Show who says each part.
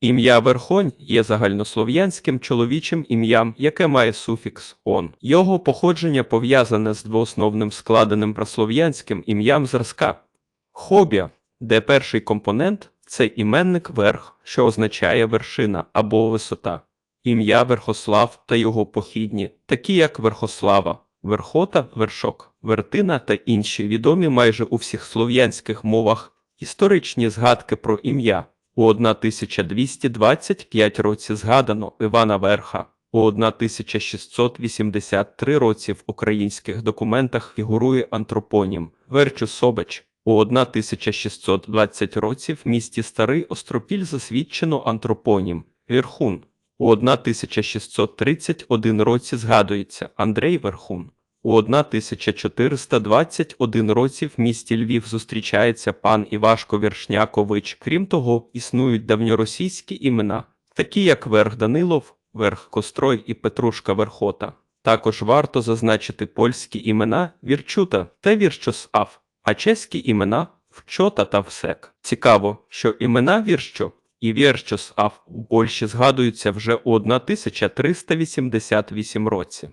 Speaker 1: Ім'я Верхонь є загальнослов'янським чоловічим ім'ям, яке має суфікс он. Його походження пов'язане з двоосновним складеним праслов'янським ім'ям зразка хобя, де перший компонент це іменник верх, що означає вершина або висота. Ім'я Верхослав та його похідні, такі як Верхослава, Верхота, Вершок, Вертина та інші відомі майже у всіх слов'янських мовах історичні згадки про ім'я. У 1225 році згадано Івана Верха, у 1683 році в українських документах фігурує антропонім Верчу Собач. У 1620 році в місті Старий Остропіль засвідчено антропонім Вірхун. У 1631 році згадується Андрей Верхун. У 1421 році в місті Львів зустрічається пан Івашко Вершнякович. Крім того, існують давньоросійські імена, такі як Верх Данилов, Верх Кострой і Петрушка Верхота. Також варто зазначити польські імена Вірчута та Вірчосав, а чеські імена Вчота та Всек. Цікаво, що імена Вірщо і Вірчосав у Польщі згадуються вже у 1388 році.